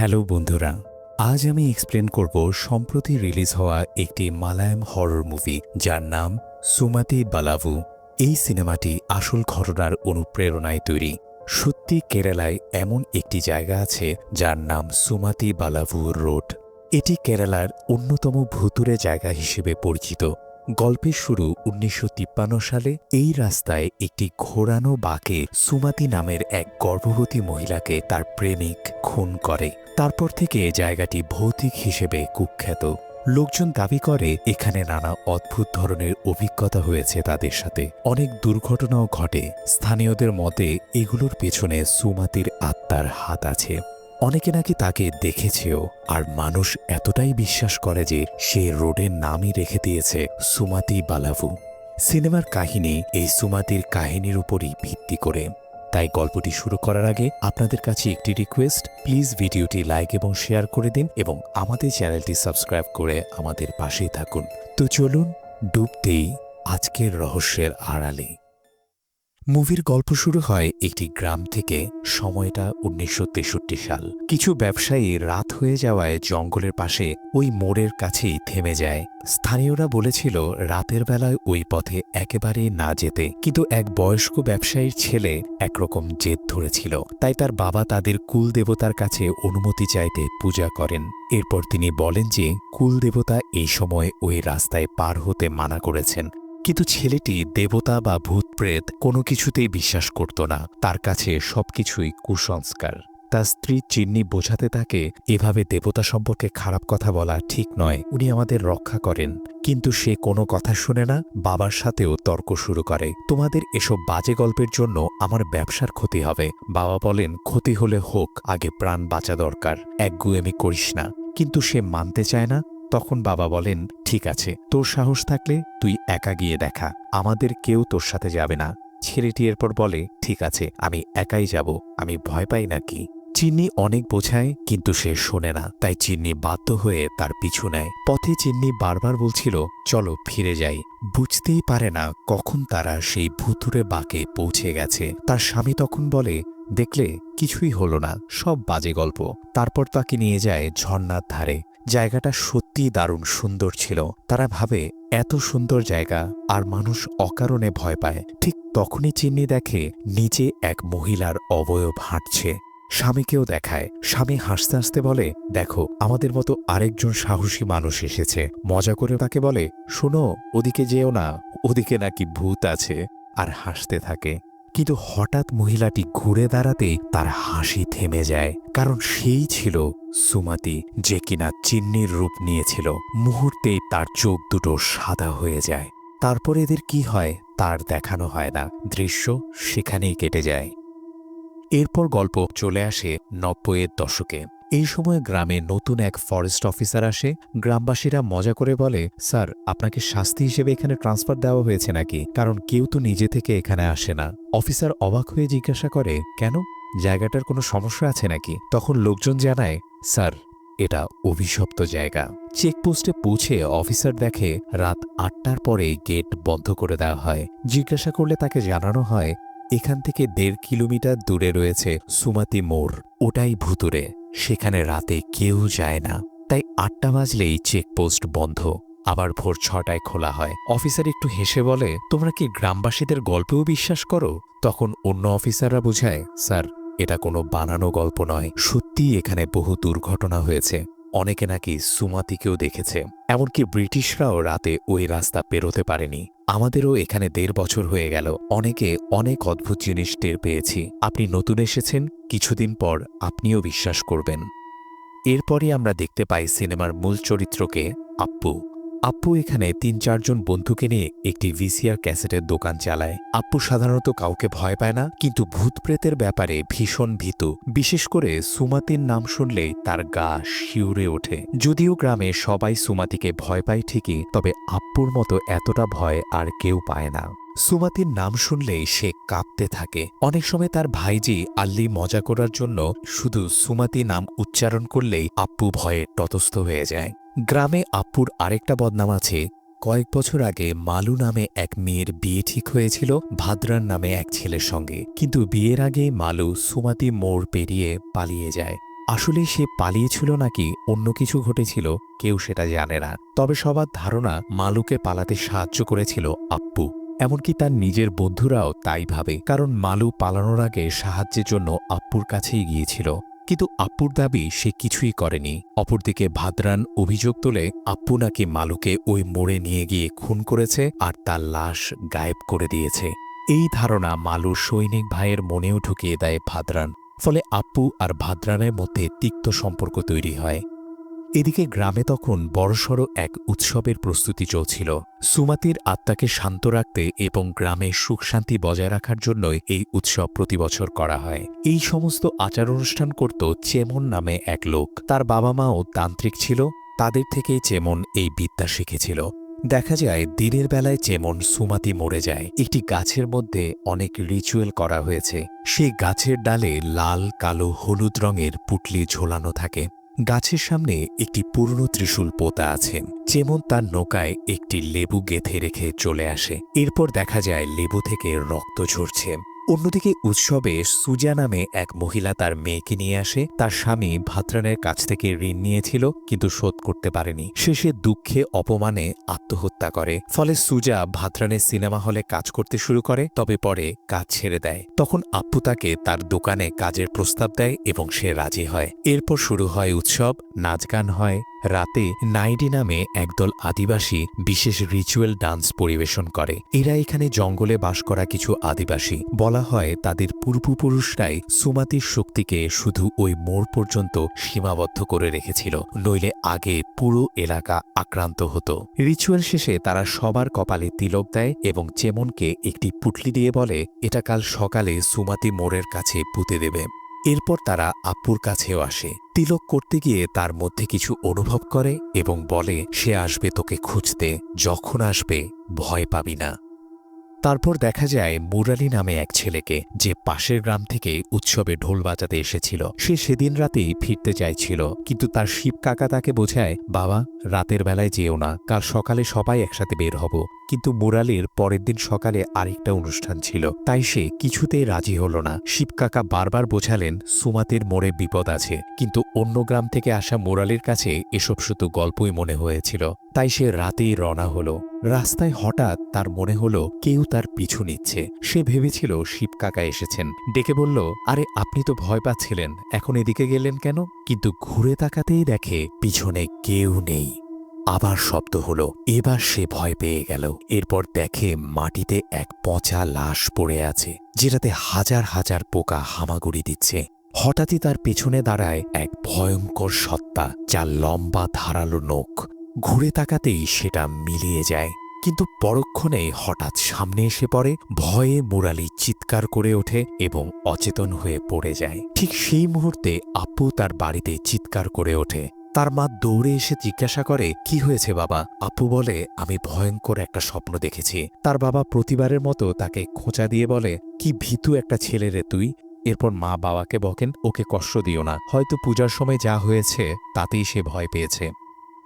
Hello বন্ধুরা, আজ আমি এক্সপ্লেন করব সম্প্রতি রিলিজ হওয়া একটি মালায়াম হরর মুভি যার নাম সুমাতি বালাভু এই সিনেমাটি আসল ঘটনার অনুপ্রেরণায় তৈরি। সত্যি কেরালায় এমন একটি জায়গা আছে যার নাম সুমাতি বালাভু রোড। এটি কেরালার অন্যতম ভুতুরে জায়গা হিসেবে পরিচিত। গল্পের শুরু উনিশশো তিপ্পান্ন সালে এই রাস্তায় একটি ঘোরানো বাঁকে সুমাতি নামের এক গর্ভবতী মহিলাকে তার প্রেমিক খুন করে। তারপর থেকে জায়গাটি ভৌতিক হিসেবে কুখ্যাত। লোকজন দাবি করে, এখানে নানা অদ্ভুত ধরনের অভিজ্ঞতা হয়েছে তাদের সাথে। অনেক দুর্ঘটনাও ঘটে। স্থানীয়দের মতে, এগুলোর পেছনে সুমাতির আত্মার হাত আছে। অনেকে নাকি তাকে দেখেছেও, আর মানুষ এতটাই বিশ্বাস করে যে সে রোডের নামই রেখে দিয়েছে সুমাতি বালাভু। সিনেমার কাহিনী এই সুমাতির কাহিনীর উপরই ভিত্তি করে। তাই গল্পটি শুরু করার আগে আপনাদের কাছে একটি রিকোয়েস্ট, প্লিজ ভিডিওটি লাইক এবং শেয়ার করে দিন এবং আমাদের চ্যানেলটি সাবস্ক্রাইব করে আমাদের পাশেই থাকুন। তো চলুন, ডুবতেই আজকের রহস্যের আড়ালে। মুভির গল্প শুরু হয় একটি গ্রাম থেকে, সময়টা উনিশশো তেষট্টি সাল। কিছু ব্যবসায়ী রাত হয়ে যাওয়ায় জঙ্গলের পাশে ওই মোড়ের কাছেই থেমে যায়। স্থানীয়রা বলেছিল, রাতের বেলায় ওই পথে একেবারেই না যেতে। কিন্তু এক বয়স্ক ব্যবসায়ীর ছেলে একরকম জেদ ধরেছিল। তাই তার বাবা তাদের কুল দেবতার কাছে অনুমতি চাইতে পূজা করেন। এরপর তিনি বলেন যে, কুল দেবতা এই সময় ওই রাস্তায় পার হতে মানা করেছেন। কিন্তু ছেলেটি দেবতা বা ভূতপ্রেত কোনো কিছুতেই বিশ্বাস করত না। তার কাছে সবকিছুই কুসংস্কার। তার স্ত্রী চিন্নি বোঝাতে তাকে এভাবে দেবতা সম্পর্কে খারাপ কথা বলা ঠিক নয়। উনি আমাদের রক্ষা করেন। কিন্তু সে কোনো কথা শুনে না, বাবার সাথেও তর্ক শুরু করে। তোমাদের এসব বাজে গল্পের জন্য আমার ব্যবসার ক্ষতি হবে। বাবা বলেন, ক্ষতি হলে হোক, আগে প্রাণ বাঁচা দরকার। একগুয়েমি করিস না। কিন্তু সে মানতে চায় না। তখন বাবা বলেন, ঠিক আছে, তোর সাহস থাকলে তুই একা গিয়ে দেখা। আমাদের কেউ তোর সাথে যাবে না। ছেলেটি এরপর বলে, ঠিক আছে, আমি একাই যাব, আমি ভয় পাই নাকি চিন্নি অনেক বোঝায়, কিন্তু সে শোনে না। তাই চিন্নি বাধ্য হয়ে তার পিছু নেয়। পথে চিন্নি বারবার বলছিল, চলো, ফিরে যাই। বুঝতেই পারে না কখন তারা সেই ভুতুরে বাঁকে পৌঁছে গেছে। তার স্বামী তখন বলে, দেখলে, কিছুই হলো না, সব বাজে গল্প। তারপর তাকে নিয়ে যায় ঝর্ণার ধারে। জায়গাটা সত্যিই দারুণ সুন্দর ছিল। তারা ভাবে, এত সুন্দর জায়গা, আর মানুষ অকারণে ভয় পায়। ঠিক তখনই চিন্নি দেখে নিচে এক মহিলার অবয়ব হাঁটছে। স্বামীকেও দেখায়। স্বামী হাসতে হাসতে বলে, দেখো, আমাদের মতো আরেকজন সাহসী মানুষ এসেছে। মজা করে তাকে বলে, শোনো, ওদিকে যেও না, ওদিকে নাকি ভূত আছে। আর হাসতে থাকে। কিন্তু হঠাৎ মহিলাটি ঘুরে দাঁড়াতে তার হাসি থেমে যায়, কারণ সেই ছিল সুমাতি, যে কিনা চিন্নির রূপ নিয়েছিল। মুহূর্তেই তার চোখ দুটো সাদা হয়ে যায়। তারপর এদের কি হয়, তার দেখানো হয় না। দৃশ্য সেখানেই কেটে যায়। এরপর গল্প চলে আসে নব্বইয়ের দশকে। এই সময় গ্রামে নতুন এক ফরেস্ট অফিসার আসে। গ্রামবাসীরা মজা করে বলে, স্যার, আপনাকে শাস্তি হিসেবে এখানে ট্রান্সফার দেওয়া হয়েছে নাকি? কারণ কেউ তো নিজে থেকে এখানে আসে না। অফিসার অবাক হয়ে জিজ্ঞাসা করে, কেন? জায়গাটার কোনো সমস্যা আছে নাকি? তখন লোকজন জানায়, স্যার, এটা অভিশপ্ত জায়গা। চেকপোস্টে পৌঁছে অফিসার দেখে, রাত আটটার পরে গেট বন্ধ করে দেওয়া হয়। জিজ্ঞাসা করলে তাকে জানানো হয় এখান থেকে দেড় কিলোমিটার দূরে রয়েছে সুমাতি মোড়। ওটাই ভুতুরে সেখানে রাতে কেউ যায় না। তাই আটটা বাজলেই চেকপোস্ট বন্ধ। আবার ভোর ছটায় খোলা হয়। অফিসার একটু হেসে বলে, তোমরা কি গ্রামবাসীদের গল্পেও বিশ্বাস করো? তখন অন্য অফিসাররা বোঝায়, স্যার, এটা কোনো বানানো গল্প নয়। সত্যিই এখানে বহু দুর্ঘটনা হয়েছে। অনেকে নাকি সুমাতিকেও দেখেছে। এমনকি ব্রিটিশরাও রাতে ওই রাস্তা পেরোতে পারেনি। আমাদেরও এখানে দেড় বছর হয়ে গেল। অনেকে অনেক অদ্ভুত জিনিস টের পেয়েছি। আপনি নতুন এসেছেন, কিছুদিন পর আপনিও বিশ্বাস করবেন। এরপরই আমরা দেখতে পাই সিনেমার মূল চরিত্রকে আপ্পু। আপ্পু এখানে তিন চারজন বন্ধুকে নিয়ে একটি ভিসিআর ক্যাসেটের দোকান চালায়। আপ্পু সাধারণত কাউকে ভয় পায় না, কিন্তু ভূতপ্রেতের ব্যাপারে ভীষণ ভীত। বিশেষ করে সুমাতির নাম শুনলেই তার গা শিউরে ওঠে। যদিও গ্রামে সবাই সুমাতিকে ভয় পায় ঠিকই, তবে আপ্পুর মতো এতটা ভয় আর কেউ পায় না। সুমাতির নাম শুনলেই সে কাঁপতে থাকে। অনেক সময় তার ভাইজি আল্লি মজা করার জন্য শুধু সুমাতি নাম উচ্চারণ করলেই আপ্পু ভয়ে ততস্থ হয়ে যায়। গ্রামে আপ্পুর আরেকটা বদনাম আছে। কয়েক বছর আগে মালু নামে এক মেয়ের বিয়ে ঠিক হয়েছিল, ভাদ্রান নামে এক ছেলের সঙ্গে। কিন্তু বিয়ের আগে মালু সুমাতি মোড় পেরিয়ে পালিয়ে যায়। আসলে সে পালিয়েছিল নাকি অন্য কিছু ঘটেছিল, কেউ সেটা জানে না। তবে সবার ধারণা মালুকে পালাতে সাহায্য করেছিল আপ্পু এমনকি তার নিজের বন্ধুরাও তাই ভাবে। কারণ মালু পালানোর আগে সাহায্যের জন্য আপ্পুর কাছেই গিয়েছিল। কিন্তু আপ্পুর দাবি সে কিছুই করেনি। অপরদিকে ভাদ্রান অভিযোগ তোলে আপ্পু নাকি মালুকে ওই মোড়ে নিয়ে গিয়ে খুন করেছে আর তার লাশ গায়েব করে দিয়েছে। এই ধারণা মালুর সৈনিক ভাইয়ের মনেও ঢুকিয়ে দেয় ভাদ্রান। ফলে আপ্পু আর ভাদ্রানের মধ্যে তিক্ত সম্পর্ক তৈরি হয়। এদিকে গ্রামে তখন বড়সড় এক উৎসবের প্রস্তুতি চলছিল। সুমাতির আত্মাকে শান্ত রাখতে এবং গ্রামে সুখ শান্তি বজায় রাখার জন্যই এই উৎসব প্রতি বছর করা হয়। এই সমস্ত আচার অনুষ্ঠান করত চেমন নামে এক লোক। তার বাবা মাও তান্ত্রিক ছিল, তাদের থেকেই চেমন এই বিদ্যা শিখেছিল। দেখা যায়, দিনের বেলায় চেমন সুমাতি মরে যায়। একটি গাছের মধ্যে অনেক রিচুয়াল করা হয়েছে। সেই গাছের ডালে লাল, কালো, হলুদ রঙের পুটলি ঝোলানো থাকে। গাছের সামনে একটি পুরনো ত্রিশূল পোতা আছে, যেমন তার নৌকায় একটি লেবু গেথে রেখে চলে আসে। এরপর দেখা যায় লেবু থেকে রক্ত ঝরছে। অন্যদিকে উৎসবে সুজা নামে এক মহিলা তার মেয়েকে নিয়ে আসে। তার স্বামী ভাত্রানের কাছ থেকে ঋণ নিয়েছিল, কিন্তু শোধ করতে পারেনি। শেষে দুঃখে অপমানে আত্মহত্যা করে। ফলে সুজা ভাত্রানের সিনেমা হলে কাজ করতে শুরু করে, তবে পরে কাজ ছেড়ে দেয়। তখন আপ্পু তাকে তার দোকানে কাজের প্রস্তাব দেয় এবং সে রাজি হয়। এরপর শুরু হয় উৎসব, নাচ গান হয়। রাতে নাইডি নামে একদল আদিবাসী বিশেষ রিচুয়াল ডান্স পরিবেশন করে। এরা এখানে জঙ্গলে বাস করা কিছু আদিবাসী। বলা হয়, তাদের পূর্বপুরুষরাই সুমাতির শক্তিকে শুধু ওই মোড় পর্যন্ত সীমাবদ্ধ করে রেখেছিল, নইলে আগে পুরো এলাকা আক্রান্ত হতো। রিচুয়াল শেষে তারা সবার কপালে তিলক দেয় এবং চেমনকে একটি পুটলি দিয়ে বলে, এটা কাল সকালে সুমাতি মোড়ের কাছে পুঁতে দেবে। এরপর তারা আপ্পুর কাছেও আসে। তিলক করতে গিয়ে তার মধ্যে কিছু অনুভব করে এবং বলে, সে আসবে তোকে খুঁজতে, যখন আসবে ভয় পাবি না। তারপর দেখা যায় মুরালি নামে এক ছেলেকে যে পাশের গ্রাম থেকে উৎসবে ঢোল বাজাতে এসেছিল। সে সেদিন রাতেই ফিরতে চাইছিল, কিন্তু তার শিব কাকা তাকে বোঝায়, বাবা, রাতের বেলায় যেও না, কাল সকালে সবাই একসাথে বের হব। কিন্তু মুরালির পরের দিন সকালে আরেকটা অনুষ্ঠান ছিল, তাই সে কিছুতেই রাজি হল না। শিবকাকা বারবার বোঝালেন, সুমাতের মোড়ে বিপদ আছে। কিন্তু অন্য গ্রাম থেকে আসা মুরালির কাছে এসব শুধু গল্পই মনে হয়েছিল। তাই সে রাতেই রওনা হলো। রাস্তায় হঠাৎ তার মনে হলো কেউ তার পিছু নিচ্ছে। সে ভেবেছিল শিবকাকা এসেছেন। ডেকে বলল, আরে, আপনি তো ভয় পাচ্ছিলেন। এখন এদিকে গেলেন কেন? কিন্তু ঘুরে তাকাতেই দেখে পিছনে কেউ নেই। আবার শব্দ হলো। এবার সে ভয় পেয়ে গেল। এরপর দেখে মাটিতে এক পচা লাশ পড়ে আছে, যেটাতে হাজার হাজার পোকা হামাগুড়ি দিচ্ছে। হঠাৎই তার পেছনে দাঁড়ায় এক ভয়ঙ্কর সত্তা, যার লম্বা ধারালো নখ। ঘুরে তাকাতেই সেটা মিলিয়ে যায়। কিন্তু পরক্ষণে হঠাৎ সামনে এসে পড়ে, ভয়ে মুরালি চিৎকার করে ওঠে এবং অচেতন হয়ে পড়ে যায়। ঠিক সেই মুহূর্তে আপু তার বাড়িতে চিৎকার করে ওঠে। তার মা দৌড়ে এসে জিজ্ঞাসা করে, কি হয়েছে বাবা? আপু বলে, আমি ভয়ঙ্কর একটা স্বপ্ন দেখেছি। তার বাবা প্রতিবারের মতো তাকে খোঁচা দিয়ে বলে, কি ভীতু একটা ছেলে রে তুই? এরপর মা বাবাকে বকেন, ওকে কষ্ট দিও না। হয়তো পূজার সময় যা হয়েছে, তাতেই সে ভয় পেয়েছে।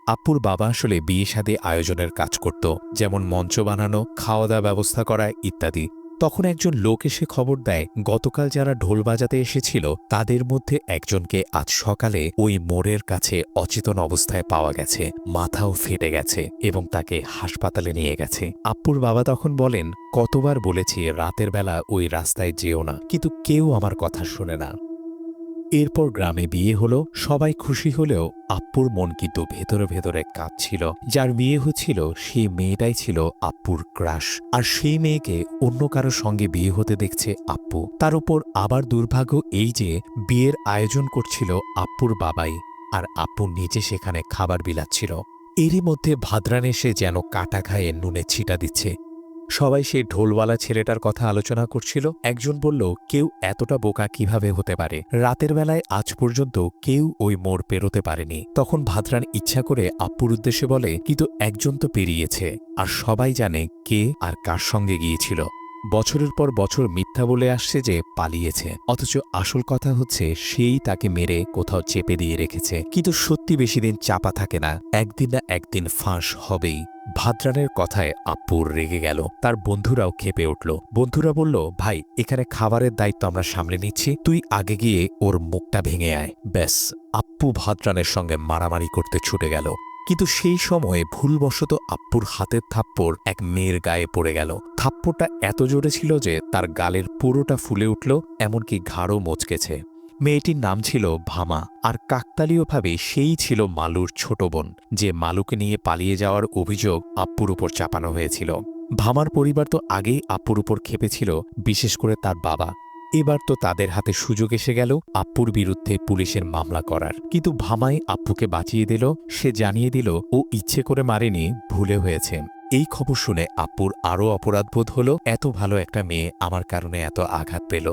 আপুর বাবা আসলে বিয়ে শাদী আয়োজনের কাজ করত, যেমন মঞ্চ বানানো খাওয়া দাওয়া ব্যবস্থা করা ইত্যাদি। তখন একজন লোক এসে খবর দেয়, গতকাল যারা ঢোল বাজাতে এসেছিল, তাদের মধ্যে একজনকে আজ সকালে ওই মোড়ের কাছে অচেতন অবস্থায় পাওয়া গেছে, মাথাও ফেটে গেছে এবং তাকে হাসপাতালে নিয়ে গেছে। আপ্পুর বাবা তখন বলেন, কতবার বলেছি রাতের বেলা ওই রাস্তায় যেও না, কিন্তু কেউ আমার কথা শোনে না। এরপর গ্রামে বিয়ে হলো। সবাই খুশি হলেও আপ্পুর মন কিন্তু ভেতরে ভেতরে কাঁদছিল। যার বিয়ে হচ্ছিল সেই মেয়েটাই ছিল আপ্পুর ক্রাশ। আর সেই মেয়েকে অন্য কারও সঙ্গে বিয়ে হতে দেখছে আপ্পু। তার উপর আবার দুর্ভাগ্য এই যে বিয়ের আয়োজন করছিল আপ্পুর বাবাই। আর আপ্পু নিজে সেখানে খাবার বিলাচ্ছিল। এরই মধ্যে ভাদ্রান এসে যেন কাটা খায়ে নুনে ছিটা দিচ্ছে। সবাই সেই ঢোলওয়ালা ছেলেটার কথা আলোচনা করছিল। একজন বলল, কেউ এতটা বোকা কীভাবে হতে পারে? রাতের বেলায় আজ পর্যন্ত কেউ ওই মোড় পেরোতে পারেনি। তখন ভাতরান ইচ্ছা করে আপ্পুর উদ্দেশ্যে বলে, কিন্তু একজন তো পেরিয়েছে। আর সবাই জানে কে আর কার সঙ্গে গিয়েছিল। বছরের পর বছর মিথ্যা বলে আসছে যে পালিয়েছে। অথচ আসল কথা হচ্ছে, সেই তাকে মেরে কোথাও চেপে দিয়ে রেখেছে। কিন্তু সত্যি বেশি দিন চাপা থাকে না। একদিন না একদিন ফাঁস হবেই। ভাদ্রানের কথায় আপ্পুর রেগে গেল। তার বন্ধুরাও খেপে উঠল। বন্ধুরা বলল, ভাই, এখানে খাবারের দায়িত্ব আমরা সামলে নিচ্ছি। তুই আগে গিয়ে ওর মুখটা ভেঙে আয়। ব্যাস আপ্পু ভাদ্রানের সঙ্গে মারামারি করতে ছুটে গেল। কিন্তু সেই সময়ে ভুলবশত আপ্পুর হাতের থাপ্পড় এক মেয়ের গায়ে পড়ে গেল। থাপ্পড়টা এত জোরে ছিল যে তার গালের পুরোটা ফুলে উঠল, এমনকি ঘাড়ও মচকেছে। মেয়েটির নাম ছিল ভামা, আর কাকতালীয়ভাবে সেই ছিল মালুর ছোট বোন, যে মালুকে নিয়ে পালিয়ে যাওয়ার অভিযোগ আপ্পুর উপর চাপানো হয়েছিল। ভামার পরিবার তো আগেই আপ্পুর উপর খেপেছিল বিশেষ করে তার বাবা। এবার তো তাদের হাতে সুযোগ এসে গেল আপ্পুর বিরুদ্ধে পুলিশের মামলা করার। কিন্তু ভামাই আপ্পুকে বাঁচিয়ে দিল, সে জানিয়ে দিল, ও ইচ্ছে করে মারেনি, ভুলে হয়েছে। এই খবর শুনে আপ্পুর আরও অপরাধবোধ হল, এত ভালো একটা মেয়ে আমার কারণে এত আঘাত পেল।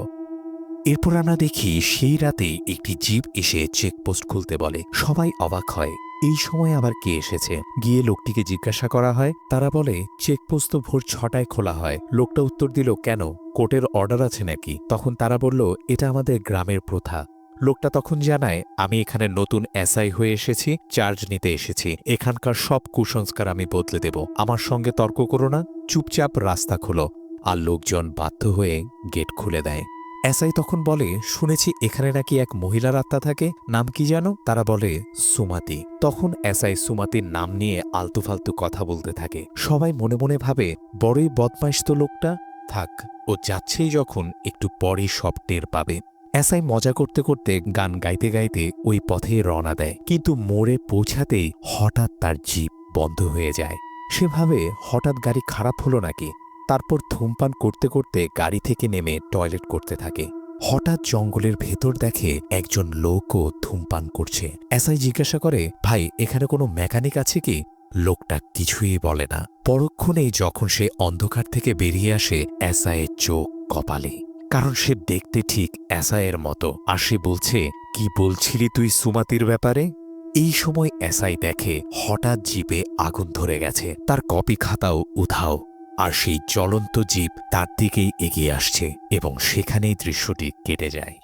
এরপর আমরা দেখি, সেই রাতে একটি জিপ এসে চেকপোস্ট খুলতে বলে। সবাই অবাক হয় এই সময় আবার কে এসেছে? গিয়ে লোকটিকে জিজ্ঞাসা করা হয়। তারা বলে চেকপোস্ট তো ভোর ছটায় খোলা হয়। লোকটা উত্তর দিল, কেন? কোর্টের অর্ডার আছে নাকি? তখন তারা বলল, এটা আমাদের গ্রামের প্রথা। লোকটা তখন জানায়, আমি এখানে নতুন এসআই হয়ে এসেছি, চার্জ নিতে এসেছি। এখানকার সব কুসংস্কার আমি বদলে দেব। আমার সঙ্গে তর্ক করো না। চুপচাপ রাস্তা খোলো। আর লোকজন বাধ্য হয়ে গেট খুলে দেয়। এসআই তখন বলে, শুনেছি এখানে নাকি এক মহিলার আত্মা থাকে। নাম কি জানো? তারা বলে, সুমাতি। তখন এসআই সুমাতির নাম নিয়ে আলতুফালতু কথা বলতে থাকে। সবাই মনে মনে ভাবে, বড়ই বদমাইশ তো লোকটা। থাক, ও যাচ্ছেই যখন একটু পরই সব টের পাবে। এসআই মজা করতে করতে গান গাইতে গাইতে ওই পথে রওনা দেয়। কিন্তু মোড়ে পৌঁছাতেই হঠাৎ তার জিপ বন্ধ হয়ে যায়। সেভাবে হঠাৎ গাড়ি খারাপ হলো নাকি? তারপর ধূমপান করতে করতে গাড়ি থেকে নেমে টয়লেট করতে থাকে। হঠাৎ জঙ্গলের ভেতর দেখে একজন লোকও ধূমপান করছে। এসআই জিজ্ঞাসা করে, ভাই, এখানে কোনো মেকানিক আছে কি? লোকটা কিছুই বলে না। পরক্ষণেই যখন সে অন্ধকার থেকে বেরিয়ে আসে, এসআইয়ের চোখ কপালে। কারণ সে দেখতে ঠিক এসআইয়ের মতো। আর সে বলছে, কি বলছিলি তুই সুমাতির ব্যাপারে? এই সময় এসআই দেখে হঠাৎ জিপে আগুন ধরে গেছে। তার কপি খাতাও উধাও আর সেই চলন্ত জীব তার দিকেই এগিয়ে আসছে এবং সেখানেই দৃশ্যটি কেটে যায়।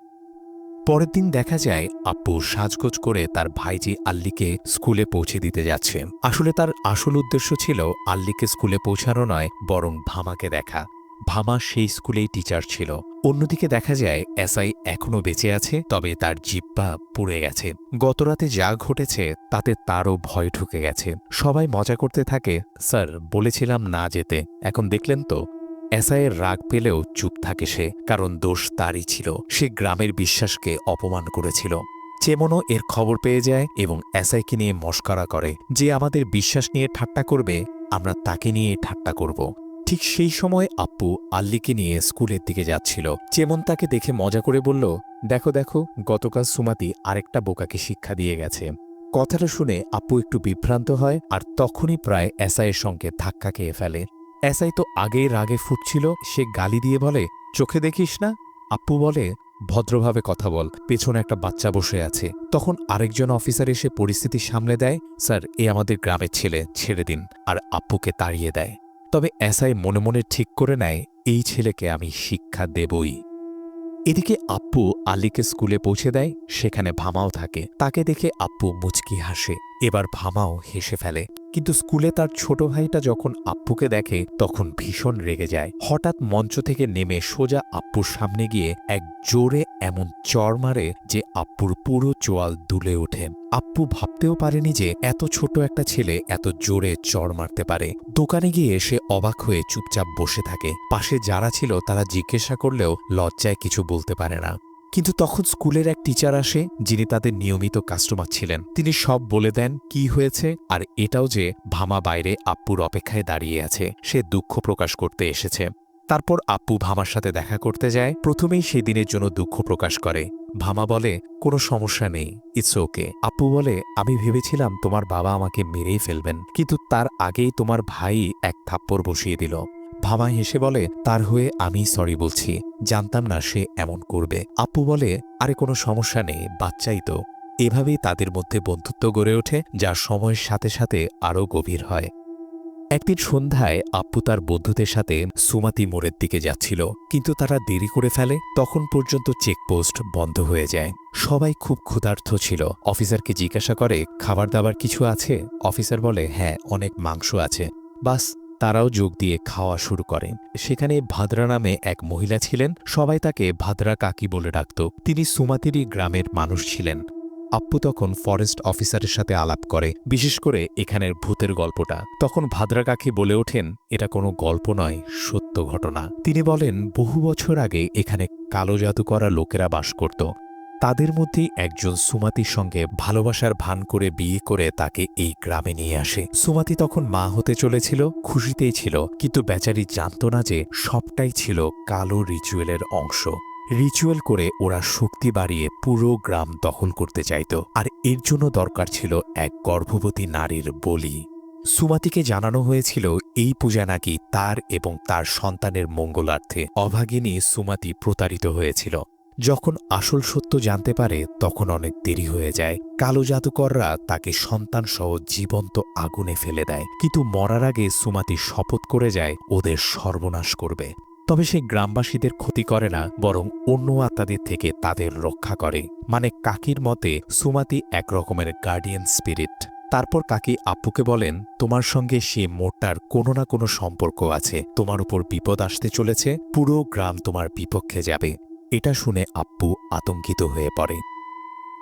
পরের দিন দেখা যায় আপ্পু সাজগোজ করে তার ভাইজি আল্লিকে স্কুলে পৌঁছে দিতে যাচ্ছে। আসলে তার আসল উদ্দেশ্য ছিল আল্লিকে স্কুলে পৌঁছানো নয়, বরং ভামাকে দেখা। ভামা সেই স্কুলেই টিচার ছিল। অন্যদিকে দেখা যায়, এসআই এখনও বেঁচে আছে, তবে তার জিব্বা পুড়ে গেছে। গতরাতে যা ঘটেছে, তাতে তারও ভয় ঢুকে গেছে। সবাই মজা করতে থাকে, স্যার, বলেছিলাম না যেতে। এখন দেখলেন তো? এসআইয়ের রাগ পেলেও চুপ থাকে সে, কারণ দোষ তারই ছিল। সে গ্রামের বিশ্বাসকে অপমান করেছিল। চেমনও এর খবর পেয়ে যায় এবং এসআইকে নিয়ে মস্করা করে, যে আমাদের বিশ্বাস নিয়ে ঠাট্টা করবে, আমরা তাকে নিয়ে ঠাট্টা করব। ঠিক সেই সময় আপ্পু আল্লিকে নিয়ে স্কুলের দিকে যাচ্ছিল। চেমন তাকে দেখে মজা করে বলল, দেখো দেখো, গতকাল সুমাতি আরেকটা বোকাকে শিক্ষা দিয়ে গেছে। কথাটা শুনে আপ্পু একটু বিভ্রান্ত হয় আর তখনই প্রায় এসআইয়ের সঙ্গে ধাক্কা খেয়ে ফেলে। এসআই তো আগেই রাগে ফুটছিল, সে গালি দিয়ে বলে, চোখে দেখিস না? আপ্পু বলে, ভদ্রভাবে কথা বল, পেছনে একটা বাচ্চা বসে আছে। তখন আরেকজন অফিসার এসে পরিস্থিতি সামলে দেয়, স্যার, এ আমাদের গ্রামের ছেলে, ছেড়ে দিন। আর আপ্পুকে তাড়িয়ে দেয়। তবে এসআই মনে মনে ঠিক করে নেয়, এই ছেলেকে আমি শিক্ষা দেবই। এদিকে আপ্পু আলীকে স্কুলে পৌঁছে দেয়, সেখানে ভামাও থাকে। তাকে দেখে আপ্পু মুচকি হাসে। এবার ভামাও হেসে ফেলে। কিন্তু স্কুলে তার ছোট ভাইটা যখন আপ্পুকে দেখে, তখন ভীষণ রেগে যায়। হঠাৎ মঞ্চ থেকে নেমে সোজা আপ্পুর সামনে গিয়ে এক জোরে এমন চর মারে যে আপ্পুর পুরো চোয়াল দুলে ওঠে। আপ্পু ভাবতেও পারেনি যে এত ছোট একটা ছেলে এত জোরে চর মারতে পারে। দোকানে গিয়ে সে অবাক হয়ে চুপচাপ বসে থাকে। পাশে যারা ছিল তারা জিজ্ঞাসা করলেও লজ্জায় কিছু বলতে পারে না। কিন্তু তখন স্কুলের এক টিচার আসে, যিনি তাদের নিয়মিত কাস্টমার ছিলেন। তিনি সব বলে দেন কি হয়েছে আর এটাও যে ভামা বাইরে আপ্পুর অপেক্ষায় দাঁড়িয়ে আছে, সে দুঃখ প্রকাশ করতে এসেছে। তারপর আপ্পু ভামার সাথে দেখা করতে যায়, প্রথমেই সেই দিনের জন্য দুঃখ প্রকাশ করে। ভামা বলে, কোনো সমস্যা নেই ইটস ওকে আপ্পু বলে, আমি ভেবেছিলাম তোমার বাবা আমাকে মেরেই ফেলবেন, কিন্তু তার আগেই তোমার ভাই এক থাপ্পড় বসিয়ে দিল। ভামা হেসে বলে, তার হয়ে আমি সরি বলছি, জানতাম না সে এমন করবে। আপু বলে, আরে কোনো সমস্যা নেই, বাচ্চাই তো। এভাবেই তাদের মধ্যে বন্ধুত্ব গড়ে ওঠে, যা সময়ের সাথে সাথে আরও গভীর হয়। একদিন সন্ধ্যায় আপ্পু তার বন্ধুদের সাথে সুমাতি মোড়ের দিকে যাচ্ছিল, কিন্তু তারা দেরি করে ফেলে, তখন পর্যন্ত চেকপোস্ট বন্ধ হয়ে যায়। সবাই খুব ক্ষুধার্থ ছিল। অফিসারকে জিজ্ঞাসা করে, খাবার দাবার কিছু আছে? অফিসার বলে হ্যাঁ অনেক মাংস আছে। বাস তারাও যোগ দিয়ে খাওয়া শুরু করে সেখানে ভাদ্রা নামে এক মহিলা ছিলেন। সবাই তাকে ভাদ্রা কাকি বলে ডাকত। তিনি সুমাতিরি গ্রামের মানুষ ছিলেন। আপ্পু তখন ফরেস্ট অফিসারের সাথে আলাপ করে, বিশেষ করে এখানের ভূতের গল্পটা। তখন ভাদ্রা কাকি বলে ওঠেন, এটা কোনো গল্প নয়, সত্য ঘটনা। তিনি বলেন, বহু বছর আগে এখানে কালো জাদু করা লোকেরা বাস করত। তাদের মধ্যেই একজন সুমাতির সঙ্গে ভালোবাসার ভান করে বিয়ে করে তাকে এই গ্রামে নিয়ে আসে। সুমাতি তখন মা হতে চলেছিল, খুশিতেই ছিল, কিন্তু বেচারি জানত না যে সবটাই ছিল কালো রিচুয়ালের অংশ। রিচুয়াল করে ওরা শক্তি বাড়িয়ে পুরো গ্রাম দখল করতে চাইত, আর এর জন্য দরকার ছিল এক গর্ভবতী নারীর বলি। সুমাতিকে জানানো হয়েছিল, এই পূজা নাকি তার এবং তার সন্তানের মঙ্গলার্থে। অভাগিনী সুমাতি প্রতারিত হয়েছিল। যখন আসল সত্য জানতে পারে, তখন অনেক দেরি হয়ে যায়। কালো জাদুকররা তাকে সন্তানসহ জীবন্ত আগুনে ফেলে দেয়। কিন্তু মরার আগে সুমাতি শপথ করে যায়, ওদের সর্বনাশ করবে। তবে সে গ্রামবাসীদের ক্ষতি করে না, বরং অন্য আত্মাদের থেকে তাদের রক্ষা করে। মানে কাকির মতে, সুমাতি এক রকমের গার্ডিয়ান স্পিরিট তারপর কাকি আপ্পুকে বলেন, তোমার সঙ্গে সে মোড়টার কোনো না কোনো সম্পর্ক আছে। তোমার উপর বিপদ আসতে চলেছে, পুরো গ্রাম তোমার বিপক্ষে যাবে। এটা শুনে আপ্পু আতঙ্কিত হয়ে পড়ে।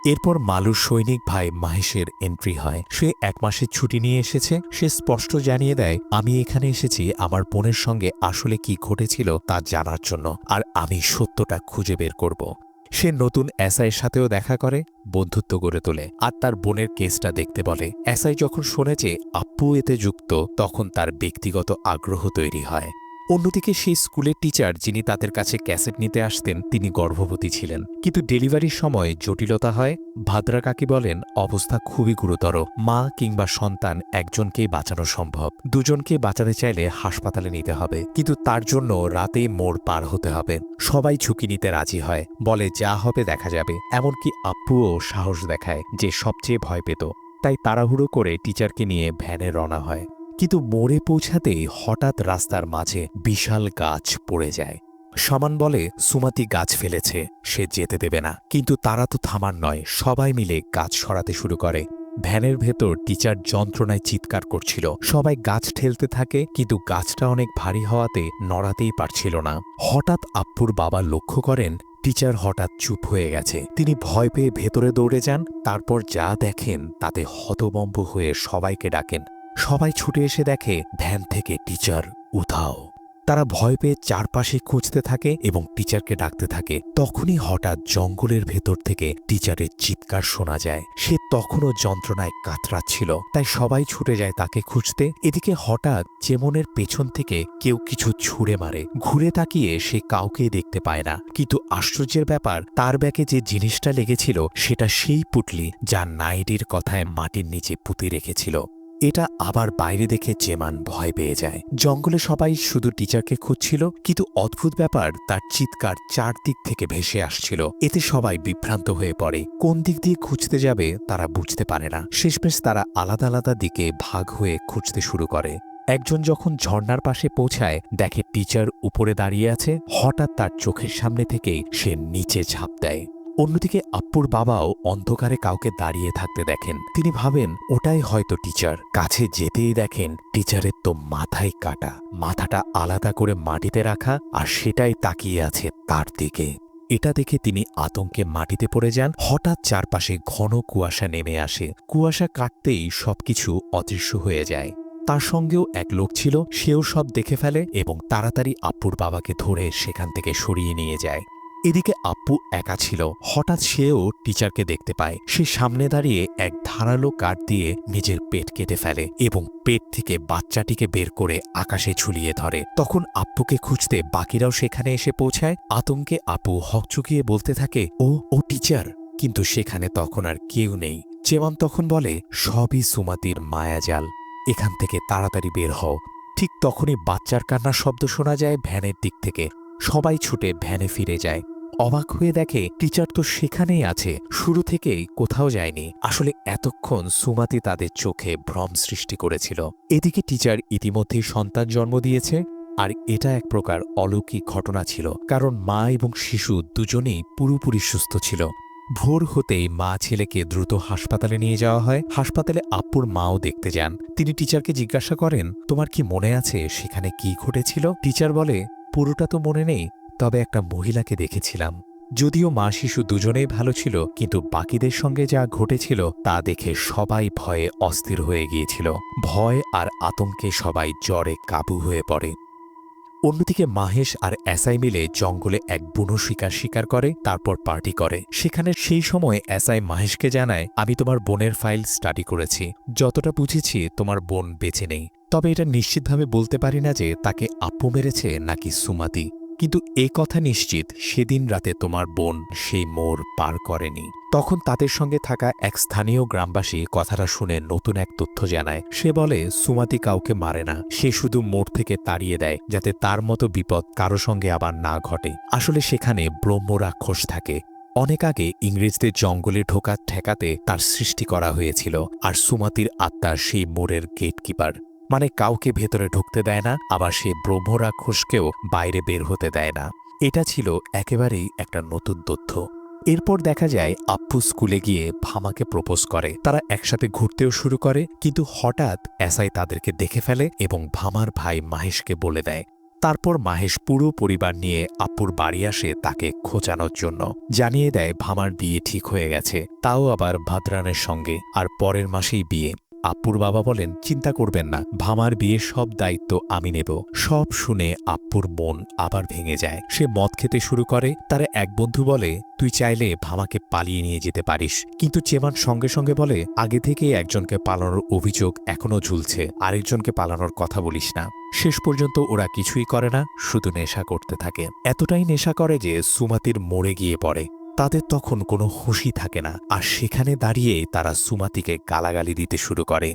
এরপর মালুর সৈনিক ভাই মাহেশের এন্ট্রি হয়। সে এক মাসের ছুটি নিয়ে এসেছে। সে স্পষ্ট জানিয়ে দেয়, আমি এখানে এসেছি আমার বোনের সঙ্গে আসলে কি ঘটেছিল তা জানার জন্য আর আমি সত্যটা খুঁজে বের করব। সে নতুন এসআইয়ের সাথেও দেখা করে, বন্ধুত্ব গড়ে তোলে আর তার বোনের কেসটা দেখতে বলে। এসআই যখন শুনেছে আপ্পু এতে যুক্ত, তখন তার ব্যক্তিগত আগ্রহ তৈরি হয়। অন্যদিকে সেই স্কুলের টিচার যিনি তাদের কাছে ক্যাসেট নিতে আসতেন, তিনি গর্ভবতী ছিলেন। কিন্তু ডেলিভারির সময় জটিলতা হয়। ভাদ্রা কাকি বলেন, অবস্থা খুবই গুরুতর। মা কিংবা সন্তান একজনকেই বাঁচানো সম্ভব। দুজনকে বাঁচাতে চাইলে হাসপাতালে নিতে হবে। কিন্তু তার জন্য রাতেই মোড় পার হতে হবে। সবাই ঝুঁকি নিতে রাজি হয়। বলে, যা হবে দেখা যাবে। এমনকি আপ্পুও সাহস দেখায় যে সবচেয়ে ভয় পেত। তাই তাড়াহুড়ো করে টিচারকে নিয়ে ভ্যানে রওনা হয়। কিন্তু মোড়ে পৌঁছাতেই হঠাৎ রাস্তার মাঝে বিশাল গাছ পড়ে যায়। সমান বলে সুমাতি গাছ ফেলেছে, সে যেতে দেবে না। কিন্তু তারা তো থামার নয়, সবাই মিলে গাছ সরাতে শুরু করে। ভ্যানের ভেতর টিচার যন্ত্রণায় চিৎকার করছিল। সবাই গাছ ঠেলতে থাকে, কিন্তু গাছটা অনেক ভারী হওয়াতে নড়াতেই পারছিল না। হঠাৎ আপ্পুর বাবা লক্ষ্য করেন, টিচার হঠাৎ চুপ হয়ে গেছে। তিনি ভয় পেয়ে ভেতরে দৌড়ে যান, তারপর যা দেখেন তাতে হতবম্ব হয়ে সবাইকে ডাকেন সবাই ছুটে এসে দেখে ভ্যান থেকে টিচার উধাও। তারা ভয় পেয়ে চারপাশে খুঁজতে থাকে এবং টিচারকে ডাকতে থাকে। তখনই হঠাৎ জঙ্গলের ভেতর থেকে টিচারের চিৎকার শোনা যায়। সে তখনও যন্ত্রণায় কাতরাচ্ছিল। তাই সবাই ছুটে যায় তাকে খুঁজতে। এদিকে হঠাৎ চেমনের পেছন থেকে কেউ কিছু ছুঁড়ে মারে। ঘুরে তাকিয়ে সে কাউকে দেখতে পায় না। কিন্তু আশ্চর্যের ব্যাপার, তার ব্যাগে যে জিনিসটা লেগেছিল, সেটা সেই পুটলি যা নাইডির কথায় মাটির নিচে পুঁতে রেখেছিল। এটা আবার বাইরে দেখে চেমান ভয় পেয়ে যায়। জঙ্গলে সবাই শুধু টিচারকে খুঁজছিল, কিন্তু অদ্ভুত ব্যাপার, তার চিৎকার চারদিক থেকে ভেসে আসছিল। এতে সবাই বিভ্রান্ত হয়ে পড়ে। কোন দিক দিয়ে খুঁজতে যাবে, তারা বুঝতে পারে না। শেষমেশ তারা আলাদা আলাদা দিকে ভাগ হয়ে খুঁজতে শুরু করে। একজন যখন ঝর্ণার পাশে পৌঁছায়, দেখে টিচার উপরে দাঁড়িয়ে আছে। হঠাৎ তার চোখের সামনে থেকেই সে নিচে ঝাঁপ দেয়। অন্যদিকে আপ্পুর বাবাও অন্ধকারে কাউকে দাঁড়িয়ে থাকতে দেখেন। তিনি ভাবেন, ওটাই হয়তো টিচার। কাছে যেতেই দেখেন, টিচারের তো মাথায় কাটা। মাথাটা আলাদা করে মাটিতে রাখা আর সেটাই তাকিয়ে আছে তার দিকে। এটা দেখে তিনি আতঙ্কে মাটিতে পড়ে যান। হঠাৎ চারপাশে ঘন কুয়াশা নেমে আসে। কুয়াশা কাটতেই সবকিছু অদৃশ্য হয়ে যায়। তার সঙ্গেও এক লোক ছিল, সেও সব দেখে ফেলে এবং তাড়াতাড়ি আপ্পুর বাবাকে ধরে সেখান থেকে সরিয়ে নিয়ে যায়। এদিকে আপ্পু একা ছিল। হঠাৎ সেও টিচারকে দেখতে পায়। সে সামনে দাঁড়িয়ে এক ধারালো কাঠ দিয়ে নিজের পেট কেটে ফেলে এবং পেট থেকে বাচ্চাটিকে বের করে আকাশে ঝুলিয়ে ধরে। তখন আপ্পুকে খুঁজতে বাকিরাও সেখানে এসে পৌঁছায়। আতঙ্কে আপু হকচুকিয়ে বলতে থাকে, ও ও টিচার। কিন্তু সেখানে তখন আর কেউ নেই। চেমন তখন বলে, সবই সুমাতির মায়াজাল। এখান থেকে তাড়াতাড়ি বের হও। ঠিক তখনই বাচ্চার কান্নার শব্দ শোনা যায় ভ্যানের দিক থেকে। সবাই ছুটে ভ্যানে ফিরে যায়। অবাক হয়ে দেখে, টিচার তো সেখানেই আছে, শুরু থেকেই কোথাও যায়নি। আসলে এতক্ষণ সুমাতি তাদের চোখে ভ্রম সৃষ্টি করেছিল। এদিকে টিচার ইতিমধ্যেই সন্তান জন্ম দিয়েছে, আর এটা এক প্রকার অলৌকিক ঘটনা ছিল, কারণ মা এবং শিশু দুজনেই পুরোপুরি সুস্থ ছিল। ভোর হতেই মা ছেলেকে দ্রুত হাসপাতালে নিয়ে যাওয়া হয়। হাসপাতালে আপুর মাও দেখতে যান। তিনি টিচারকে জিজ্ঞাসা করেন, তোমার কি মনে আছে সেখানে কি ঘটেছিল? টিচার বলে, পুরোটা তো মনে নেই তবে একটা মহিলাকে দেখেছিলাম। যদিও মা শিশু দুজনেই ভালো ছিল, কিন্তু বাকিদের সঙ্গে যা ঘটেছিল তা দেখে সবাই ভয়ে অস্থির হয়ে গিয়েছিল। ভয় আর আতঙ্কে সবাই জ্বরে কাবু হয়ে পড়ে। অন্যদিকে মাহেশ আর এসআই মিলে জঙ্গলে এক বুনো শিকার শিকার করে, তারপর পার্টি করে। সেখানে সেই সময় এসআই মাহেশকে জানায়, আমি তোমার বোনের ফাইল স্টাডি করেছি। যতটা বুঝেছি, তোমার বোন বেঁচে নেই। তবে এটা নিশ্চিতভাবে বলতে পারি না যে তাকে আপু মেরেছে নাকি সুমাতি। কিন্তু এ কথা নিশ্চিত, সেদিন রাতে তোমার বোন, সেই মোড় পার করেনি। তখন তাদের সঙ্গে থাকা এক স্থানীয় গ্রামবাসী কথাটা শুনে নতুন এক তথ্য জানায়। সে বলে, সুমাতি কাউকে মারে না। সে শুধু মোড় থেকে তাড়িয়ে দেয়, যাতে তার মতো বিপদ কারও সঙ্গে আবার না ঘটে। আসলে সেখানে ব্রহ্ম রাক্ষস থাকে। অনেক আগে ইংরেজদের জঙ্গলে ঢোকা ঠেকাতে তার সৃষ্টি করা হয়েছিল, আর সুমাতির আত্মা সেই মোড়ের গেটকিপার মানে কাউকে ভেতরে ঢুকতে দেয় না, আবার সে ব্রহ্মরাক্ষসকেও বাইরে বের হতে দেয় না। এটা ছিল একেবারেই একটা নতুন তথ্য। এরপর দেখা যায়, আপ্পু স্কুলে গিয়ে ভামাকে প্রপোজ করে। তারা একসাথে ঘুরতেও শুরু করে, কিন্তু হঠাৎ এসআই তাদেরকে দেখে ফেলে এবং ভামার ভাই মাহেশকে বলে দেয়। তারপর মাহেশ পুরো পরিবার নিয়ে আপ্পুর বাড়ি আসে তাকে খোঁচানোর জন্য। জানিয়ে দেয়, ভামার বিয়ে ঠিক হয়ে গেছে। তাও আবার ভাদ্রানের সঙ্গে, আর পরের মাসেই বিয়ে। আপ্পুর বাবা বলেন, চিন্তা করবেন না, ভামার বিয়ের সব দায়িত্ব আমি নেব। সব শুনে আপ্পুর মন আবার ভেঙে যায়। সে মদ খেতে শুরু করে, তার এক বন্ধু বলে, তুই চাইলে ভামাকে পালিয়ে নিয়ে যেতে পারিস। কিন্তু চেমান সঙ্গে সঙ্গে বলে, আগে থেকেই একজনকে পালানোর অভিযোগ এখনও ঝুলছে। আরেকজনকে পালানোর কথা বলিস না। শেষ পর্যন্ত ওরা কিছুই করে না, শুধু নেশা করতে থাকে। এতটাই নেশা করে যে সুমাতির মরে গিয়ে পড়ে। তাদের তখন কোনো হুঁশই থাকে না। আর সেখানে দাঁড়িয়ে তারা সুমাতিকে গালাগালি দিতে শুরু করে।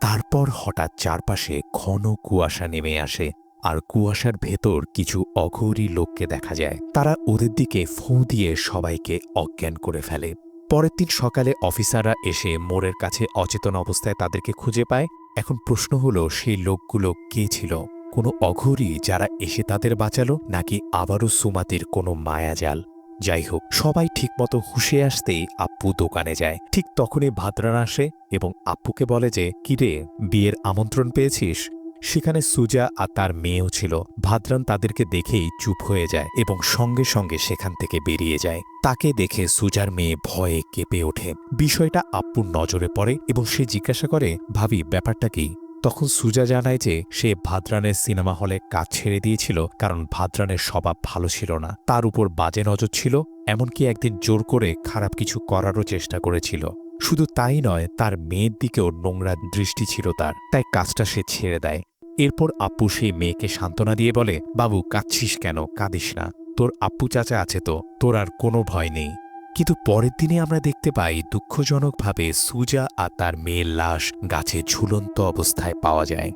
তারপর হঠাৎ চারপাশে ঘন কুয়াশা নেমে আসে। আর কুয়াশার ভেতর কিছু অঘৌরী লোককে দেখা যায়। তারা ওদের দিকে ফোঁ দিয়ে সবাইকে অজ্ঞান করে ফেলে। পরের দিন সকালে অফিসাররা এসে মোড়ের কাছে অচেতন অবস্থায় তাদেরকে খুঁজে পায়। এখন প্রশ্ন হলো, সেই লোকগুলো কে ছিল? কোনো অঘৌরী যারা এসে তাদের বাঁচালো, নাকি আবারও সুমাতির কোনো মায়াজাল? যাই হোক, সবাই ঠিকমতো হুশে আসতেই আপ্পু দোকানে যায়। ঠিক তখনই ভাদ্রান আসে এবং আপ্পুকে বলে যে, কিরে, বিয়ের আমন্ত্রণ পেয়েছিস? সেখানে সুজা আর তার মেয়েও ছিল। ভাদ্রান তাদেরকে দেখেই চুপ হয়ে যায় এবং সঙ্গে সঙ্গে সেখান থেকে বেরিয়ে যায়। তাকে দেখে সুজার মেয়ে ভয়ে কেঁপে ওঠে। বিষয়টা আপ্পুর নজরে পড়ে এবং সে জিজ্ঞাসা করে, ভাবি, ব্যাপারটা কি? তখন সুজা জানায় যে সে ভাদ্রানের সিনেমা হলে কাজ ছেড়ে দিয়েছিল, কারণ ভাদ্রানের স্বভাব ভালো ছিল না। তার উপর বাজে নজর ছিল, এমনকি একদিন জোর করে খারাপ কিছু করারও চেষ্টা করেছিল। শুধু তাই নয়, তার মেয়ের দিকেও নোংরা দৃষ্টি ছিল তার, তাই কাজটা সে ছেড়ে দেয়। এরপর আপ্পু সেই মেয়েকে সান্ত্বনা দিয়ে বলে, বাবু, কাঁদছিস কেন? কাঁদিস না। তোর আপ্পু চাচা আছে তো, তোর আর কোনো ভয় নেই। কিন্তু পরের দিনে আমরা দেখতে পাই দুঃখজনকভাবে সুজা আর তার মেয়ের লাশ গাছে ঝুলন্ত অবস্থায় পাওয়া যায়।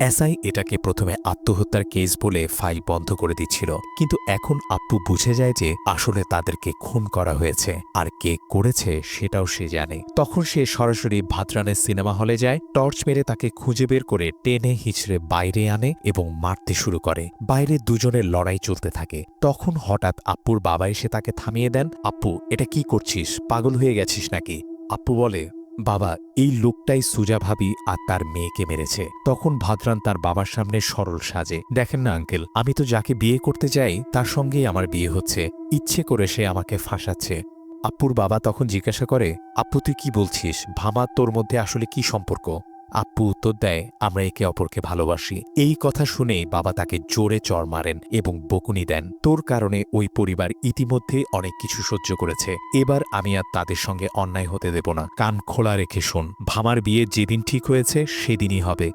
এসআই এটাকে প্রথমে আত্মহত্যার কেস বলে ফাইল বন্ধ করে দিচ্ছিল। কিন্তু এখন আপ্পু বুঝে যায় যে আসলে তাদেরকে খুন করা হয়েছে। আর কে করেছে সেটাও সে জানে। তখন সে সরাসরি ভাদ্রানের সিনেমা হলে যায়, টর্চ মেরে তাকে খুঁজে বের করে টেনে হিচড়ে বাইরে আনে এবং মারতে শুরু করে। বাইরে দুজনের লড়াই চলতে থাকে। তখন হঠাৎ আপ্পুর বাবা এসে তাকে থামিয়ে দেন, আপ্পু, এটা কি করছিস? পাগল হয়ে গেছিস নাকি? আপ্পু বলে বাবা, এই লোকটাই সুজা ভাবি আর তার মেয়েকে মেরেছে। তখন ভাদ্রান তার বাবার সামনে সরল সাজে। দেখেন না, আঙ্কেল, আমি তো যাকে বিয়ে করতে যাই, তার সঙ্গেই আমার বিয়ে হচ্ছে। ইচ্ছে করে সে আমাকে ফাঁসাচ্ছে। আপ্পুর বাবা তখন জিজ্ঞাসা করে আপ্পু তুই কি বলছিস? ভামা, তোর মধ্যে আসলে কি সম্পর্ক? আপ্পু উত্তর দেয়, আমরা একে অপরকে ভালোবাসি। এই কথা শুনেই বাবা তাকে জোরে চর মারেন এবং বকুনি দেন। তোর কারণে ওই পরিবার ইতিমধ্যে অনেক কিছু সহ্য করেছে। এবার আমি আর তাদের সঙ্গে অন্যায় হতে দেব না। কান খোলা রেখে শোন। ভামার বিয়ে যেদিন ঠিক হয়েছে, সেদিনই হবে।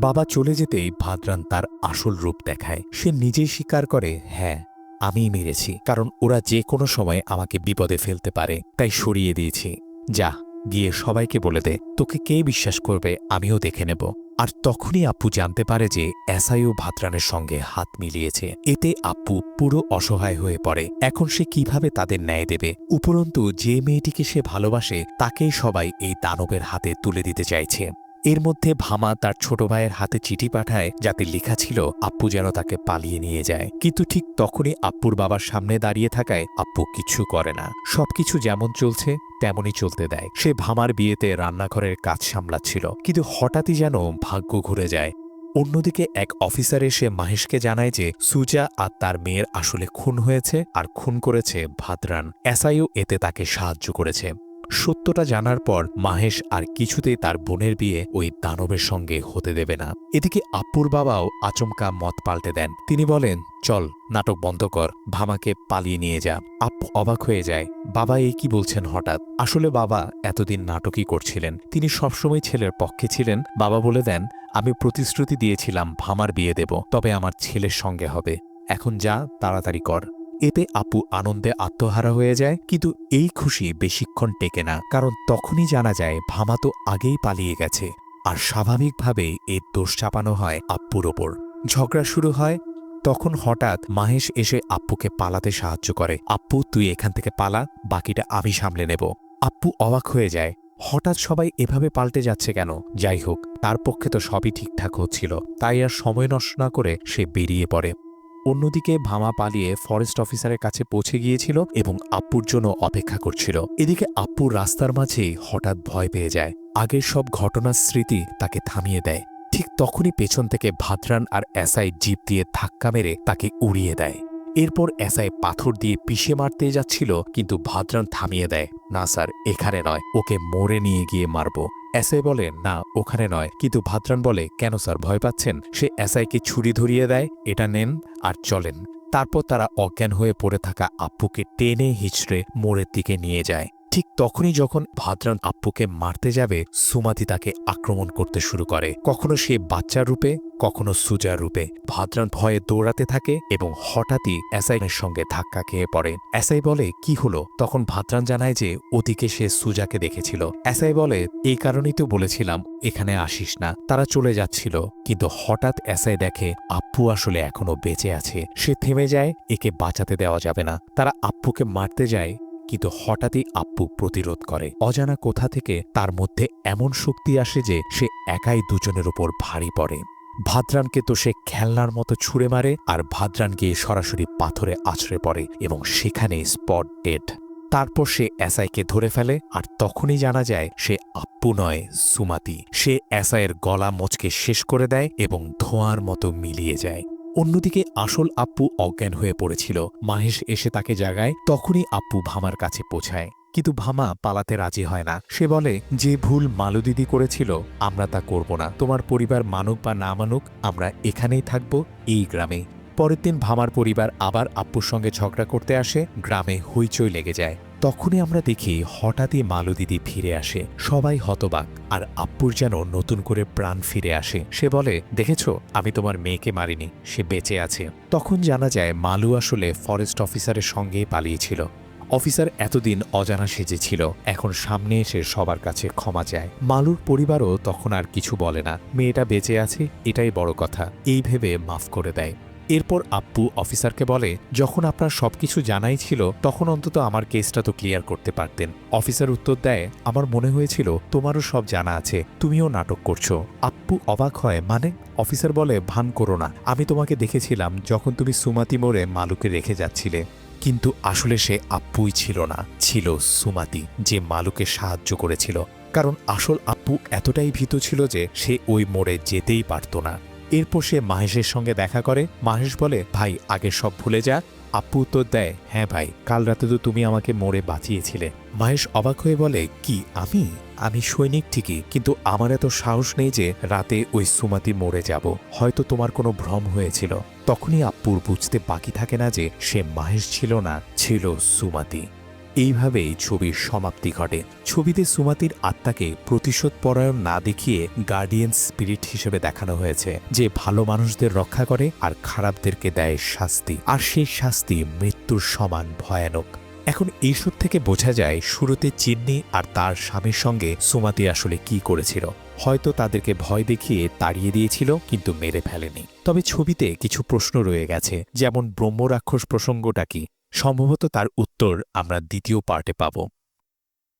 বাবা চলে যেতেই ভাদ্রান তার আসল রূপ দেখায়। সে নিজেই স্বীকার করে হ্যাঁ আমিই মেরেছি। কারণ ওরা যে কোনো সময় আমাকে বিপদে ফেলতে পারে। তাই সরিয়ে দিয়েছি। যা। গিয়ে সবাইকে বলে দে, তোকে কে বিশ্বাস করবে? আমিও দেখে নেব। আর তখনই আপু জানতে পারে যে এসআইও ভাতরানের সঙ্গে হাত মিলিয়েছে। এতে আপু পুরো অসহায় হয়ে পড়ে। এখন সে কীভাবে তাদের ন্যায় দেবে? উপরন্তু যে মেয়েটিকে সে ভালোবাসে, তাকেই সবাই এই দানবের হাতে তুলে দিতে চাইছে। এর মধ্যে ভামা তার ছোট ভাইয়ের হাতে চিঠি পাঠায় যাতে লেখা ছিল আপ্পু যেন তাকে পালিয়ে নিয়ে যায়। কিন্তু ঠিক তখনই আপ্পুর বাবার সামনে দাঁড়িয়ে থাকায় আপ্পু কিছু করে না। সবকিছু যেমন চলছে, তেমনই চলতে দেয়। সে ভামার বিয়েতে রান্নাঘরের কাজ সামলাচ্ছিল, কিন্তু হঠাৎই যেন ভাগ্য ঘুরে যায়। অন্যদিকে এক অফিসার এসে মাহেশকে জানায় যে, সুজা আর তার মেয়ের আসলে খুন হয়েছে আর খুন করেছে ভাদ্রান। এসআইও এতে তাকে সাহায্য করেছে। সত্যটা জানার পর মাহেশ আর কিছুতেই তার বোনের বিয়ে ওই দানবের সঙ্গে হতে দেবে না। এদিকে আপুর বাবাও আচমকা মত পাল্টে দেন। তিনি বলেন, চল, নাটক বন্ধ কর, ভামাকে পালিয়ে নিয়ে যা। আপু অবাক হয়ে যায়, বাবা এই কি বলছেন হঠাৎ? আসলে বাবা এতদিন নাটকই করছিলেন। তিনি সবসময় ছেলের পক্ষে ছিলেন। বাবা বলে দেন, আমি প্রতিশ্রুতি দিয়েছিলাম ভামার বিয়ে দেব, তবে আমার ছেলের সঙ্গে হবে। এখন যা, তাড়াতাড়ি কর। এতে আপু আনন্দে আত্মহারা হয়ে যায়, কিন্তু এই খুশি বেশিক্ষণ টেকে না, কারণ তখনই জানা যায় ভামা তো আগেই পালিয়ে গেছে, আর স্বাভাবিকভাবেই এর দোষ চাপানো হয় আপ্পুর ওপর। ঝগড়া শুরু হয়, তখন হঠাৎ মাহেশ এসে আপ্পুকে পালাতে সাহায্য করে আপ্পু তুই এখান থেকে পালা, বাকিটা আমি সামলে নেব। আপ্পু অবাক হয়ে যায়, হঠাৎ সবাই এভাবে পাল্টে যাচ্ছে কেন? যাই হোক, তার পক্ষে তো সবই ঠিকঠাক হচ্ছিল, তাই আর সময় নষ্ট না করে সে বেরিয়ে পড়ে। অন্যদিকে ভামা পালিয়ে ফরেস্ট অফিসারের কাছে পৌঁছে গিয়েছিল এবং আপ্পুর জন্য অপেক্ষা করছিল। এদিকে আপ্পুর রাস্তার মাঝেই হঠাৎ ভয় পেয়ে যায়। আগের সব ঘটনার স্মৃতি তাকে থামিয়ে দেয়। ঠিক তখনই পেছন থেকে ভাদ্রান আর এসআই জিপ দিয়ে ধাক্কা মেরে তাকে উড়িয়ে দেয়। এরপর এসআই পাথর দিয়ে পিষে মারতে যাচ্ছিল, কিন্তু ভাদ্রান থামিয়ে দেয়, না স্যার, এখানে নয়, ওকে মোড়ে নিয়ে গিয়ে মারব। এসআই বলে, না, ওখানে নয়। কিন্তু ভাদ্রান বলে, কেন স্যার, ভয় পাচ্ছেন? সে এসআইকে ছুরি ধরিয়ে দেয়, এটা নেন আর চলেন। তারপর তারা অজ্ঞান হয়ে পড়ে থাকা আপ্পুকে টেনে হিচড়ে মোড়ের দিকে নিয়ে যায়। ঠিক তখনই যখন ভাদ্রান আপ্পুকে মারতে যাবে, সুমাতি তাকে আক্রমণ করতে শুরু করে। কখনো সে বাচ্চার রূপে, কখনো সুজার রূপে। ভাদ্রান ভয়ে দৌড়াতে থাকে এবং হঠাৎই এসআইয়ের সঙ্গে ধাক্কা খেয়ে পড়ে। এসআই বলে, কি হলো? তখন ভাদ্রান জানায় যে, ওদিকে সে সুজাকে দেখেছিল। এসআই বলে, এই কারণেই তো বলেছিলাম, এখানে আসিস না। তারা চলে যাচ্ছিল, কিন্তু হঠাৎ এসআই দেখে আপ্পু আসলে এখনও বেঁচে আছে। সে থেমে যায়, একে বাঁচাতে দেওয়া যাবে না। তারা আপ্পুকে মারতে যায় কিন্তু হঠাৎই আপ্পু প্রতিরোধ করে। অজানা কোথা থেকে তার মধ্যে এমন শক্তি আসে যে সে একাই দুজনের উপর ভারী পড়ে। ভাদ্রানকে তো সে খেলনার মতো ছুঁড়ে মারে আর ভাদ্রান গিয়ে সরাসরি পাথরে আছড়ে পড়ে এবং সেখানে স্পট ডেড। তারপর সে এসআইকে ধরে ফেলে আর তখনই জানা যায় সে আপ্পু নয়, সুমাতি। সে এসআইয়ের গলা মোচকে শেষ করে দেয় এবং ধোঁয়ার মতো মিলিয়ে যায়। অন্যদিকে আসল আপ্পু অজ্ঞান হয়ে পড়েছিল। মাহেশ এসে তাকে জাগায়, তখনই আপ্পু ভামার কাছে পৌঁছায়। কিন্তু ভামা পালাতে রাজি হয় না। সে বলে, যে ভুল মালুদিদি করেছিল, আমরা তা করব না। তোমার পরিবার মানুক বা না মানুক, আমরা এখানেই থাকব, এই গ্রামে। পরের দিন ভামার পরিবার আবার আপ্পুর সঙ্গে ঝগড়া করতে আসে, গ্রামে হইচই লেগে যায়। তখনই আমরা দেখি হঠাৎই মালুদিদি ফিরে আসে। সবাই হতবাক, আর আপ্পুর যেন নতুন করে প্রাণ ফিরে আসে। সে বলে, দেখেছ, আমি তোমার মেয়েকে মারিনি, সে বেঁচে আছে। তখন জানা যায়, মালু আসলে ফরেস্ট অফিসারের সঙ্গেই পালিয়েছিল। অফিসার এতদিন অজানা সেজেছিল এখন সামনে এসে সবার কাছে ক্ষমা চায়। মালুর পরিবারও তখন আর কিছু বলে না। মেয়েটা বেঁচে আছে, এটাই বড় কথা। এই ভেবে মাফ করে দেয়। এরপর আপ্পু অফিসারকে বলে, যখন আপনার সবকিছু জানাই ছিল, তখন অন্তত আমার কেসটা তো ক্লিয়ার করতে পারতেন। অফিসার উত্তর দেয়, আমার মনে হয়েছিল তোমারও সব জানা আছে, তুমিও নাটক করছ। আপ্পু অবাক হয় মানে? অফিসার বলে, ভান করো না, আমি তোমাকে দেখেছিলাম যখন তুমি সুমাতি মোড়ে মালুকে রেখে যাচ্ছিলে। কিন্তু আসলে সে আপ্পুই ছিল না, ছিল সুমাতি, যে মালুকে সাহায্য করেছিল। কারণ আসল আপ্পু এতটাই ভীত ছিল যে সে ওই মোড়ে যেতেই পারত না। এরপর সে মাহেশের সঙ্গে দেখা করে। মাহেশ বলে, ভাই, আগে সব ভুলে যা। আপ্পু উত্তর দেয়। হ্যাঁ ভাই, কাল রাতে তো তুমি আমাকে মোড়ে বাঁচিয়েছিলে। মাহেশ অবাক হয়ে বলে, কি, আমি? আমি সৈনিক ঠিকই, কিন্তু আমার এত সাহস নেই যে রাতে ওই সুমাতি মোড়ে যাব। হয়তো তোমার কোনো ভ্রম হয়েছিল। তখনই আপ্পুর বুঝতে বাকি থাকে না যে সে মাহেশ ছিল না, ছিল সুমাতি। এইভাবেই ছবির সমাপ্তি ঘটে। ছবিতে সুমাতির আত্মাকে প্রতিশোধ পরায়ণ না দেখিয়ে গার্ডিয়ান স্পিরিট হিসেবে দেখানো হয়েছে, যে ভালো মানুষদের রক্ষা করে আর খারাপদেরকে দেয় শাস্তি। আর সেই শাস্তি মৃত্যুর সমান ভয়ানক। এখন এইসব থেকে বোঝা যায় শুরুতে চিন্নি আর তার স্বামীর সঙ্গে সুমাতি আসলে কি করেছিল। হয়তো তাদেরকে ভয় দেখিয়ে তাড়িয়ে দিয়েছিল, কিন্তু মেরে ফেলেনি। তবে ছবিতে কিছু প্রশ্ন রয়ে গেছে, যেমন ব্রহ্মরাক্ষস প্রসঙ্গটা কি? সম্ভবত তার উত্তর আমরা দ্বিতীয় পার্টে পাব।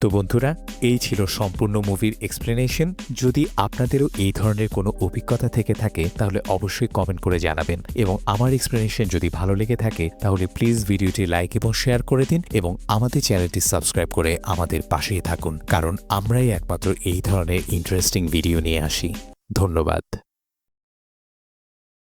তো বন্ধুরা, এই ছিল সম্পূর্ণ মুভির এক্সপ্লেনেশন যদি আপনাদেরও এই ধরনের কোনো অভিজ্ঞতা থেকে থাকে, তাহলে অবশ্যই কমেন্ট করে জানাবেন। এবং আমার এক্সপ্লেনেশন যদি ভালো লেগে থাকে, তাহলে প্লিজ ভিডিওটি লাইক এবং শেয়ার করে দিন এবং আমাদের চ্যানেলটি সাবস্ক্রাইব করে আমাদের পাশেই থাকুন। কারণ আমরাই একমাত্র এই ধরনের ইন্টারেস্টিং ভিডিও নিয়ে আসি। ধন্যবাদ।